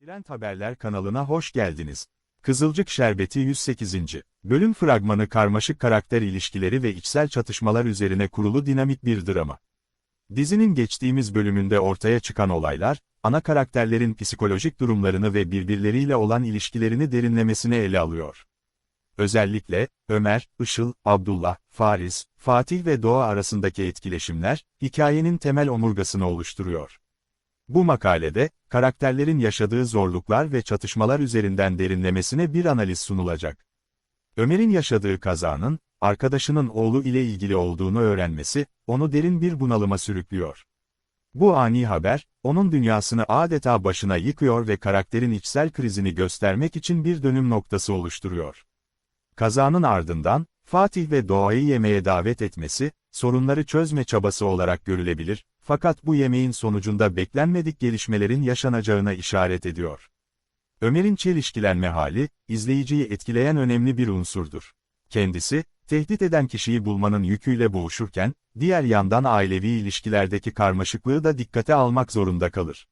Trend Haberler kanalına hoş geldiniz. Kızılcık Şerbeti 108. Bölüm fragmanı karmaşık karakter ilişkileri ve içsel çatışmalar üzerine kurulu dinamik bir drama. Dizinin geçtiğimiz bölümünde ortaya çıkan olaylar, ana karakterlerin psikolojik durumlarını ve birbirleriyle olan ilişkilerini derinlemesine ele alıyor. Özellikle, Ömer, Işıl, Abdullah, Fariz, Fatih ve Doğa arasındaki etkileşimler, hikayenin temel omurgasını oluşturuyor. Bu makalede, karakterlerin yaşadığı zorluklar ve çatışmalar üzerinden derinlemesine bir analiz sunulacak. Ömer'in yaşadığı kazanın, arkadaşının oğlu ile ilgili olduğunu öğrenmesi, onu derin bir bunalıma sürüklüyor. Bu ani haber, onun dünyasını adeta başına yıkıyor ve karakterin içsel krizini göstermek için bir dönüm noktası oluşturuyor. Kazanın ardından, Fatih ve Doğa'yı yemeğe davet etmesi, sorunları çözme çabası olarak görülebilir, fakat bu yemeğin sonucunda beklenmedik gelişmelerin yaşanacağına işaret ediyor. Ömer'in çelişkilenme hali, izleyiciyi etkileyen önemli bir unsurdur. Kendisi, tehdit eden kişiyi bulmanın yüküyle boğuşurken, diğer yandan ailevi ilişkilerdeki karmaşıklığı da dikkate almak zorunda kalır.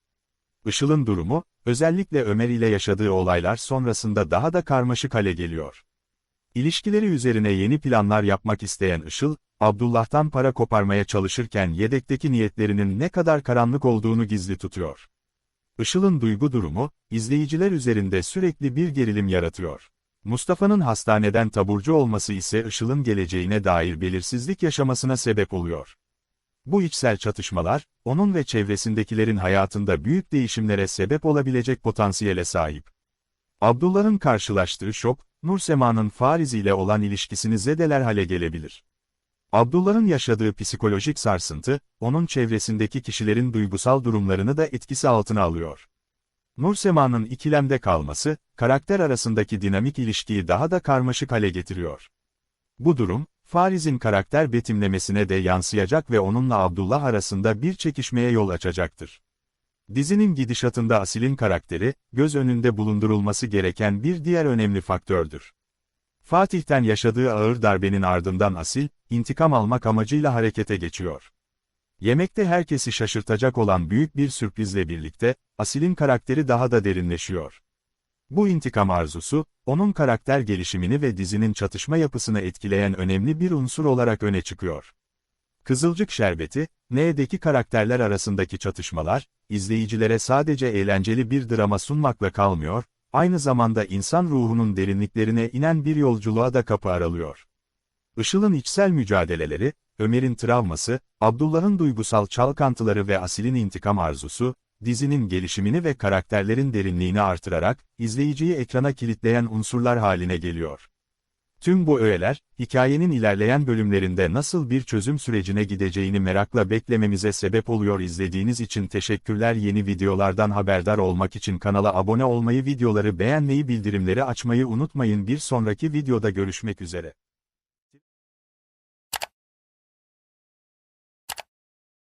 Işıl'ın durumu, özellikle Ömer ile yaşadığı olaylar sonrasında daha da karmaşık hale geliyor. İlişkileri üzerine yeni planlar yapmak isteyen Işıl, Abdullah'tan para koparmaya çalışırken yedekteki niyetlerinin ne kadar karanlık olduğunu gizli tutuyor. Işıl'ın duygu durumu, izleyiciler üzerinde sürekli bir gerilim yaratıyor. Mustafa'nın hastaneden taburcu olması ise Işıl'ın geleceğine dair belirsizlik yaşamasına sebep oluyor. Bu içsel çatışmalar, onun ve çevresindekilerin hayatında büyük değişimlere sebep olabilecek potansiyele sahip. Abdullah'ın karşılaştığı şok, Nursema'nın Fariz ile olan ilişkisini zedeler hale gelebilir. Abdullah'ın yaşadığı psikolojik sarsıntı, onun çevresindeki kişilerin duygusal durumlarını da etkisi altına alıyor. Nursema'nın ikilemde kalması, karakter arasındaki dinamik ilişkiyi daha da karmaşık hale getiriyor. Bu durum, Fariz'in karakter betimlemesine de yansıyacak ve onunla Abdullah arasında bir çekişmeye yol açacaktır. Dizinin gidişatında Asil'in karakteri, göz önünde bulundurulması gereken bir diğer önemli faktördür. Fatih'ten yaşadığı ağır darbenin ardından Asil, intikam almak amacıyla harekete geçiyor. Yemekte herkesi şaşırtacak olan büyük bir sürprizle birlikte, Asil'in karakteri daha da derinleşiyor. Bu intikam arzusu, onun karakter gelişimini ve dizinin çatışma yapısını etkileyen önemli bir unsur olarak öne çıkıyor. Kızılcık Şerbeti, N'deki karakterler arasındaki çatışmalar, izleyicilere sadece eğlenceli bir drama sunmakla kalmıyor, aynı zamanda insan ruhunun derinliklerine inen bir yolculuğa da kapı aralıyor. Işıl'ın içsel mücadeleleri, Ömer'in travması, Abdullah'ın duygusal çalkantıları ve Asil'in intikam arzusu, dizinin gelişimini ve karakterlerin derinliğini artırarak, izleyiciyi ekrana kilitleyen unsurlar haline geliyor. Tüm bu öğeler, hikayenin ilerleyen bölümlerinde nasıl bir çözüm sürecine gideceğini merakla beklememize sebep oluyor. İzlediğiniz için teşekkürler. Yeni videolardan haberdar olmak için kanala abone olmayı videoları beğenmeyi bildirimleri açmayı unutmayın. Bir sonraki videoda görüşmek üzere.